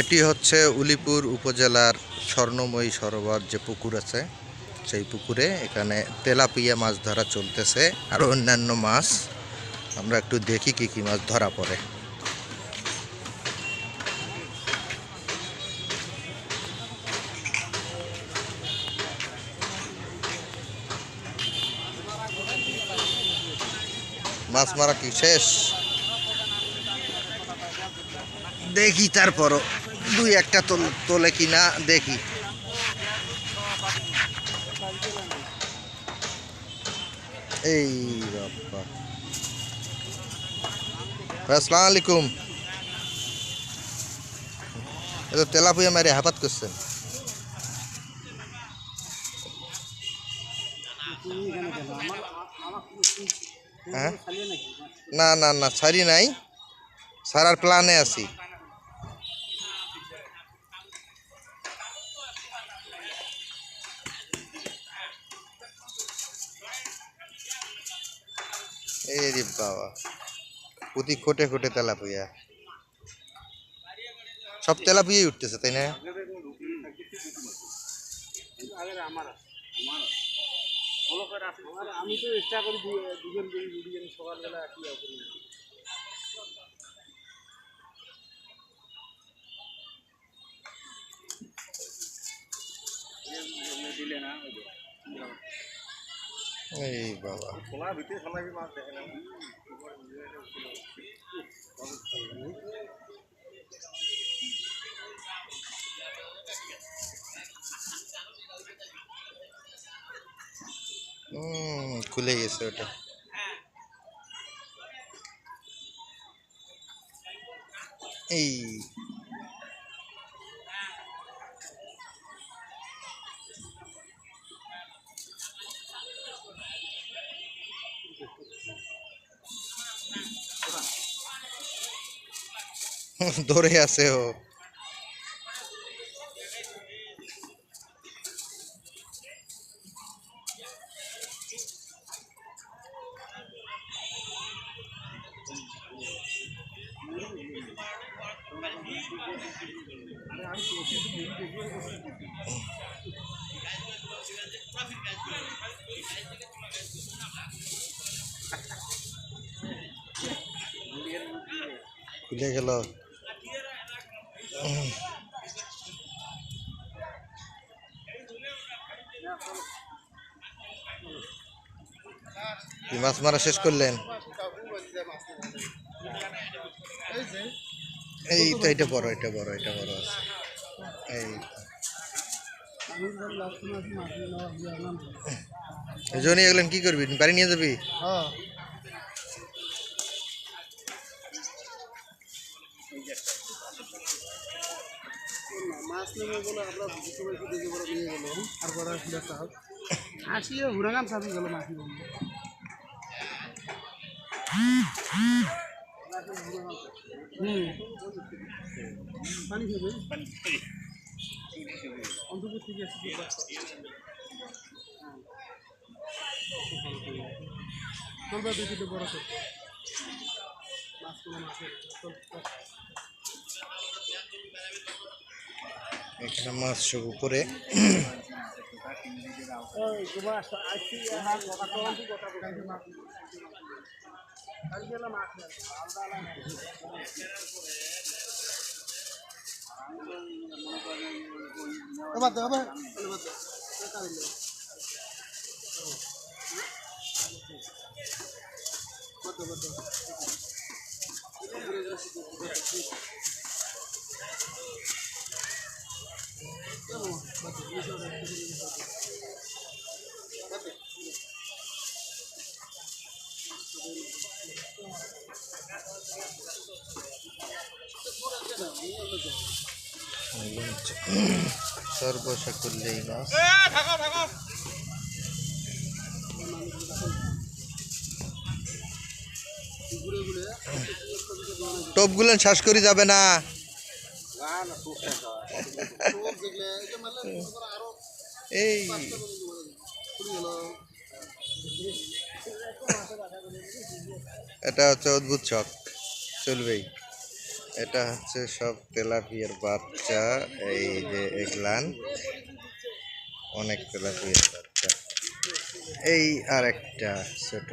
এটি হচ্ছে উলিপুর উপজেলার স্বর্ণময়ী সরোবর যে পুকুর আছে, সেই পুকুরে এখানে তেলাপিয়া মাছ ধরা চলতেছে আর অন্যান্য মাছ। আমরা একটু দেখি কি কি মাছ ধরা পড়ে। মাছ মারা কি শেষ? দেখি তারপরও। দুই একটা তোল কিনা দেখি। এই আসসালামু আলাইকুম। এ তো তেলাপুয়া মারি হাফাত করছেন হ্যাঁ? না না না, ছাড়ি নাই। ছাড়ার প্ল্যানে আছি। এই বাবা। প্রতি খোটে খোটে তেলাপুয়া। সব তেলাপুয়াই উঠতেছে, তাই না? আমি তো চেষ্টা করি দুজন দুজন সকালবেলা করি দিলে না। এই বাবা। খোলার ভিতরে সামনে মাছ দেখে না হুম খুলে গেছে ওটা। এই। ধরে আছে ও খুলে গেল কি মাছ মারা শেষ করলেন? এই তো এটা বড় এটা বড় এটা বড় আছে। এই জনি এগুলেন কি করবি? বাড়ি নিয়ে যাবি? হ্যাঁ। মাছ নেবে বলে আমরা সবাইকে দেখে বড় নিয়ে গেল আর বড় সাথে গেল মাছি হুম। পানি খাবে? অন্তত ঠিক আছে। চলবে চল। এখানে মাছ সব উপরে। ওই গোবা সর্বশা করলেই টপগুলো শ্বাস করে যাবে না না না খুব টাকা খুব দেখলে এই। এটা হচ্ছে অদ্ভুত শখ, চলবেই। এটা হচ্ছে সব তেলাপিয়ার বাচ্চা, এই যে এগলান। অনেক তেলাপিয়ার বাচ্চা। এই আর একটা ছোট